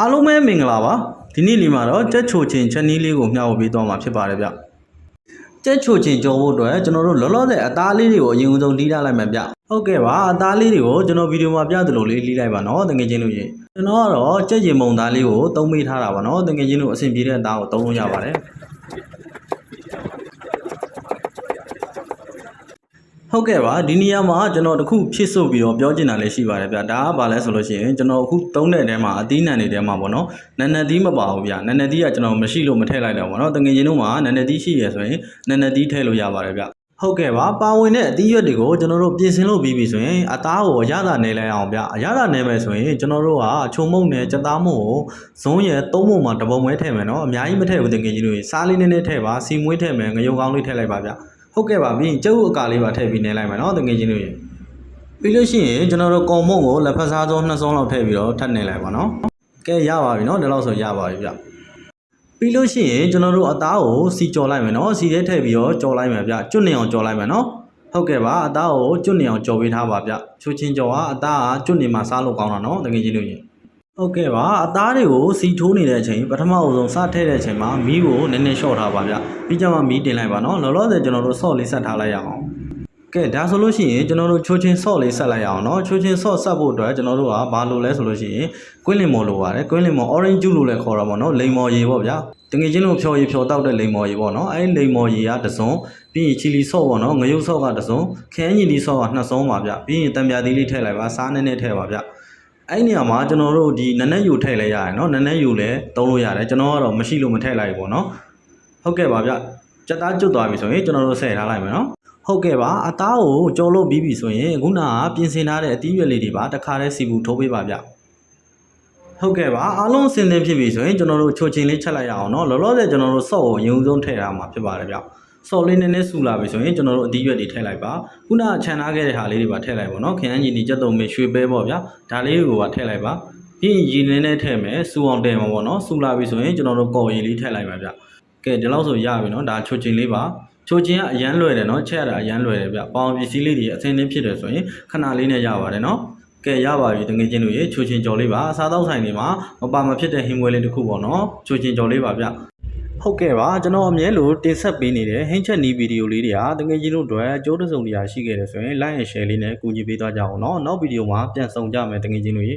အားလုံးပဲမင်္ဂလာပါဒီနေ့လေးမှာတော့ကြက်ချိုချင်းချက်နီးလေးကိုမျှဝေပေးသွားမှာဖြစ်ပါတယ်ဗျကြက်ချိုချင်းကြော်ဖို့အတွက်ကျွန်တော်တို့လောလောဆယ်အသားလေးတွေကိုအရင်ဦးဆုံးလှီးထားလိုက်မယ်ဗျဟုတ်ကဲ့ပါအသားလေးတွေကိုကျွန်တော်ဗီဒီယိုမှာပြသလိုလေးလှီးလိုက်ပါနော်တကယ်ချင်းလို့ရင်ကျွန်တော်ကတော့ကြက်ရင်မုံသားလေးကိုသုံးပေးထားတာပါနော်တကယ်ချင်းလို့အဆင်ပြေတဲ့အသားကိုသုံးလို့ရပါတယ် ဟုတ်ကဲ့ပါဒီနေရာမှာကျွန်တော်တခုဖြစ်စုပ်ပြီးတော့ပြောချင်တာလေးရှိပါတယ်ဗျဒါကဘာလဲဆိုလို့ရှိရင်ကျွန်တော်အခုသုံးတဲ့တဲမှာအသီးနှံတွေတဲမှာပေါ့နော်နက်နက်သီးမပါဘူးဗျနက်နက်သီးကကျွန်တော်မရှိလို့မထည့်လိုက်တော့ပေါ့နော်တငယ်ချင်းတို့မှာနက်နက်သီးရှိရဆိုရင်နက်နက်သီးထည့်လို့ရပါတယ်ဗျဟုတ်ကဲ့ပါပါဝင်တဲ့အသီးရွက်တွေကိုကျွန်တော်တို့ပြင်ဆင်လို့ပြီးပြီဆိုရင်အသားကိုအရသာနေလိုက်အောင်ဗျအရသာနေမယ်ဆိုရင်ကျွန်တော်တို့ကချုံမုံနဲ့ကြက်သားမုံကိုဇုံးရယ်သုံးပုံမှာတပုံပဲထည့်မယ်နော်အများကြီးမထည့်ဘူးတငယ်ချင်းတို့စားလေးနည်းနည်းထည့်ပါစီမွေးထည့်မယ်ငရုတ်ကောင်းလေးထည့်လိုက်ပါဗျ ဟုတ်ကဲ့ပါပြီးရင်ကျုပ်အကာလေးပါထည့်ပြီးနေလိုက်မယ်နော်တငယ်ချင်းတို့ရေပြီးလို့ရှိရင်ကျွန်တော်တို့ကော်မုံကိုလက်ဖက်စားစုံနှစ်စုံလောက်ထည့်ပြီးတော့ထပ်နေလိုက်ပါနော်။ကဲရပါပြီနော်ဒီလောက်ဆိုရပါပြီဗျ။ပြီးလို့ရှိရင်ကျွန်တော်တို့အသားကိုစီကြော်လိုက်မယ်နော်။စီထဲထည့်ပြီးတော့ကြော်လိုက်မယ်ဗျ။ကျွတ်နေအောင်ကြော်လိုက်မယ်နော်။ဟုတ်ကဲ့ပါအသားကိုကျွတ်နေအောင်ကြော်ပေးထားပါဗျ။ချိုချင်းကြော်ကအသားကကျွတ်နေမှစားလို့ကောင်းတာနော်တကယ်ကြီးလို့ရင်။ ဟုတ်ကဲ့ပါအသားတွေကိုစီထိုးနေတဲ့အချိန်ပထမအဆုံးစထည့်တဲ့အချိန်မှာမီးကိုနည်းနည်းလျှော့ထားပါဗျ။ပြီးကြမှာမီးတင်လိုက်ပါနော်။လောလောဆယ်ကျွန်တော်တို့ဆော့လေးဆက်ထားလိုက်ရအောင်။ ကဲဒါဆိုလို့ရှိရင်ကျွန်တော်တို့ချိုးချင်းဆော့လေးဆက်လိုက်ရအောင်เนาะချိုးချင်းဆော့ဆက်ဖို့အတွက်ကျွန်တော်တို့ကဘာလို့လဲဆိုလို့ရှိရင်ကွင်းလင်မော်လိုပါတယ်ကွင်းလင်မော် orange juice လို့လည်းခေါ်တာပေါ့เนาะလိမ်မော်ရည်ပေါ့ဗျာတကယ်ချင်းလို့ဖြော်ရည်ဖြော်တောက်တဲ့လိမ်မော်ရည်ပေါ့เนาะအဲဒီလိမ်မော်ရည်ကတစ်စုံပြီးရင်ချီလီဆော့ပေါ့เนาะငရုတ်ဆော့ကတစ်စုံခရမ်းညီလီဆော့ကနှစ်စုံပါဗျပြီးရင်တံပြာသီးလေးထည့်လိုက်ပါစားနဲ့နဲ့ထည့်ပါဗျ အဲ့ဒီနေရာမှာကျွန်တော်တို့ဒီနနက်ယူထည့်လိုက်ရတယ်เนาะနနက်ယူလည်းသုံးလို့ရတယ်ကျွန်တော်ကတော့မရှိလို့မထည့်လိုက်ဘူးပေါ့เนาะဟုတ်ကဲ့ပါဗျကြက်သားကျွတ်သွားပြီဆိုရင်ကျွန်တော်တို့ဆယ်ထားလိုက်မယ်เนาะ ဟုတ်ကဲ့ပါအသားကိုကြော်လို့ပြီးပြီဆိုရင်ခုနကပြင်ဆင်ထားတဲ့အသီးရွက်လေးတွေပါတစ်ခါတည်းစီဘူးထိုးပေးပါဗျဟုတ်ကဲ့ပါအားလုံးအဆင်သင့်ဖြစ်ပြီဆိုရင်ကျွန်တော်တို့ချိုချင်းလေးချက်လိုက်ရအောင်เนาะလောလောဆယ်ကျွန်တော်တို့ဆော့ကိုအရင်ဆုံးထည့်ထားမှာဖြစ်ပါတယ်ဗျ ဆော်လေးနည်းနည်းဆူလာပြီဆိုရင်ကျွန်တော်တို့အသီးရွက်တွေထည့်လိုက်ပါခုနခြံထားခဲ့တဲ့ဟာလေးတွေပါထည့်လိုက်ပါနော်ခရမ်းချင်ဒီကြက်တုံမင်းရွှေပဲပေါ့ဗျာဒါလေးတွေကိုပါထည့်လိုက်ပါပြီးရင်ရည်နည်းနည်းထည့်မယ်စူအောင်တင်မှာပေါ့နော်ဆူလာပြီဆိုရင်ကျွန်တော်တို့ကော်ရည်လေးထည့်လိုက်ပါဗျကဲဒီလောက်ဆိုရပြီနော်ဒါချွတ်ချင်လေးပါချိုချင်းကအရန်လွယ်တယ်နော်ချက်ရတာအရန်လွယ်တယ်ဗျပေါင်ပစ္စည်းလေးတွေအစင်းင်းဖြစ်တယ်ဆိုရင်ခဏလေးနဲ့ရပါတယ်နော်ကဲရပါပြီတငယ်ချင်းတို့ရေချိုချင်းကြော်လေးပါအစားတောက်ဆိုင်တွေမှာမပါမဖြစ်တဲ့ဟင်းပွဲလေးတစ်ခုပေါ့နော်ချိုချင်းကြော်လေးပါဗျ ဟုတ်ကဲ့ပါကျွန်တော်အမြဲလိုတင်ဆက်ပေးနေတဲ့ဟင်းချက်နီးဗီဒီယိုလေးတွေဟာတငယ်ချင်းတို့အတွက်အကျိုးတစ်စုံတရာရှိခဲ့တယ်ဆိုရင် like and share လေးနဲ့ကူညီပေးသွားကြအောင်နော်နောက်ဗီဒီယိုမှာပြန်ဆောင်ကြမယ်တငယ်ချင်းတို့ရေ